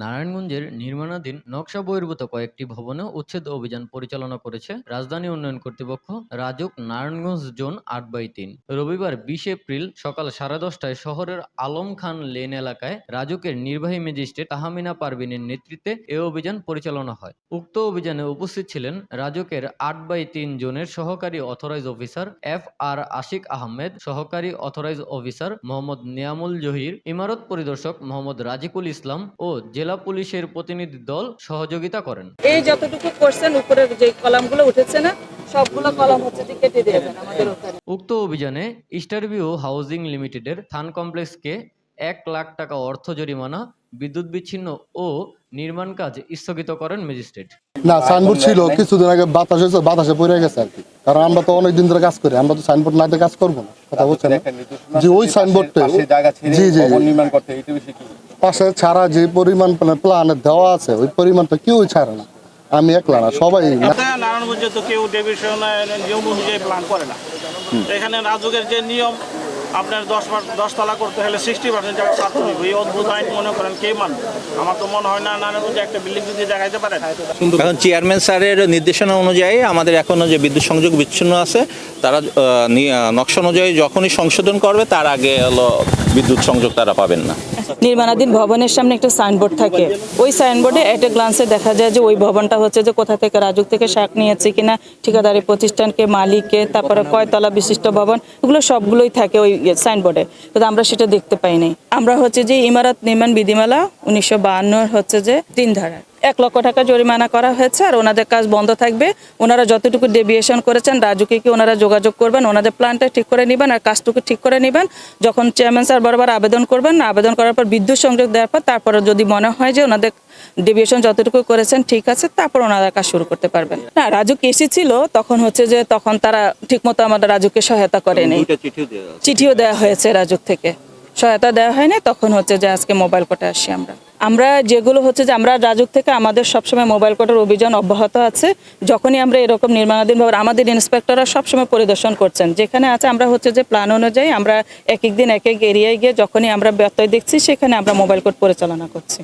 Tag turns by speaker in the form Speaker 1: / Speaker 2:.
Speaker 1: নারায়ণগঞ্জের নির্মাণাধীন নকশা বহির্ভূত কয়েকটি ভবনে উচ্ছেদ অভিযান পরিচালনা করেছে রাজধানী উন্নয়ন কর্তৃপক্ষ। রাজুক নারায়ণগঞ্জ জোন আট বাই তিন। রবিবার বিশ এপ্রিল সকাল সাড়ে দশটায় শহরের আলম খান লেন এলাকায় রাজুকের নির্বাহী ম্যাজিস্ট্রেট তাহামিনা পারভিনের নেতৃত্বে এ অভিযান পরিচালনা হয়। উক্ত অভিযানে উপস্থিত ছিলেন রাজুকের আট বাই তিন জোনের সহকারী authorize officer F R Ashiq Ahmed, সহকারী অথরাইজ অফিসার মোহাম্মদ নিয়ামুল জহির, ইমারত পরিদর্শক মোহাম্মদ রাজিকুল ইসলাম ও জেলা পুলিশের প্রতিনিধি দল সহযোগিতা করেন।
Speaker 2: এই যতটুকু করছেন উপরের যে কলামগুলো উঠেছে না সবগুলো কলাম হচ্ছে যে কেটে দিয়েছেন আমাদের ওখানে।
Speaker 1: উক্ত অভিযানে স্টারভিউ হাউজিং লিমিটেডের থান কমপ্লেক্সকে এক লাখ টাকা অর্থ জরিমানা বিদ্যুৎ বিচ্ছিন্ন ও নির্মাণ কাজ স্থগিত করেন ম্যাজিস্ট্রেট।
Speaker 3: না সাইনবোর্ড ছিল কিছুদিন আগে বাতাস বাতাসে পড়ে গেছে আর কি। কারণ আমরা তো অনেক দিন ধরে কাজ করি আমরা তো সাইনবোর্ড না দিয়ে কাজ করব না কথা বলছেন জি ওই সাইনবোর্ডটা
Speaker 4: পাশে জায়গা ছেড়ে
Speaker 3: জি জি
Speaker 4: ভবন নির্মাণ করতে এইটা বেশি কি?
Speaker 3: পাশে ছাড়া যে পরিমাণ প্ল্যানে দেওয়া আছে ওই পরিমাণটা কেউ ছাড়ে না। আমি একলা না সবাই
Speaker 5: নারায়ণগঞ্জে তো কেউ ডেভিশন নিয়ম অনুযায়ী প্ল্যান করে না। এখানে রাজুকের যে নিয়ম আপনার দশ দশ তলা করতে হলে সিক্সটি পার্সেন্ট জায়গা ছাড়তে হবে এই অদ্ভুত আইন মনে করেন কে মানবে? আমার তো মনে হয় না নারায়ণগঞ্জে একটা বিল্ডিং যদি দেখাইতে পারেন
Speaker 6: এখন চেয়ারম্যান স্যারের নির্দেশনা অনুযায়ী আমাদের এখনও যে বিদ্যুৎ সংযোগ বিচ্ছিন্ন আছে তারা নকশা অনুযায়ী যখনই সংশোধন করবে তার আগে হলো বিদ্যুৎ সংযোগ তারা পাবেন না।
Speaker 2: নির্মাণাধীন ভবনের সামনে একটা সাইনবোর্ড থাকে। ওই সাইনবোর্ডে এট এ গ্লান্সে দেখা যায় যে ওই ভবনটা হচ্ছে যে কোথা থেকে রাজুক থেকে শাক নিয়েছে কিনা, ঠিকাদারি প্রতিষ্ঠানকে, মালিককে, তারপরে কয়তলা বিশিষ্ট ভবন, এগুলো সবগুলোই থাকে ওই সাইনবোর্ডে তো আমরা সেটা দেখতে পাইনি। আমরা হচ্ছে যে ইমারত নির্মাণ বিধিমালা উনিশশো হচ্ছে যে তিন ধারা এক লক্ষ টাকা জরিমানা করা হয়েছে আর ওনাদের কাজ বন্ধ থাকবে। ওনারা যতটুকু ডেভিয়েশন করেছেন রাজুকে কি ওনারা যোগাযোগ করবেন ওনাদের প্ল্যানটা ঠিক করে নেবেন আর কাজটুকু ঠিক করে নেবেন? যখন চেয়ারম্যান স্যার বরাবর আবেদন করবেন আবেদন করার পর বিদ্যুৎ সংযোগ দেওয়ার পর তারপরে যদি মনে হয় যে ওনাদের ডেভিয়েশন যতটুকু করেছেন ঠিক আছে তারপর ওনারা কাজ শুরু করতে পারবেন। না রাজুক এসেছিল তখন হচ্ছে যে তখন তারা ঠিকমতো আমাদের রাজুকে সহায়তা করেনি। চিঠিও দেওয়া হয়েছে। রাজুক থেকে। সহায়তা দেওয়া হয়নি, তখন হচ্ছে যে আজকে মোবাইল কোর্টে আসি আমরা। আমরা যেগুলো হচ্ছে যে আমরা রাজুক থেকে আমাদের সবসময় মোবাইল কোর্টের অভিযান অব্যাহত আছে। যখনই আমরা এরকম নির্মাণাধীন ভাবে আমাদের ইন্সপেক্টররা সবসময় পরিদর্শন করছেন। যেখানে আছে আমরা হচ্ছে যে প্ল্যান অনুযায়ী আমরা এক এক দিন এক এক এরিয়ায় গিয়ে যখনই আমরা ব্যত্যয় দেখছি, সেখানে আমরা মোবাইল কোর্ট পরিচালনা করছি।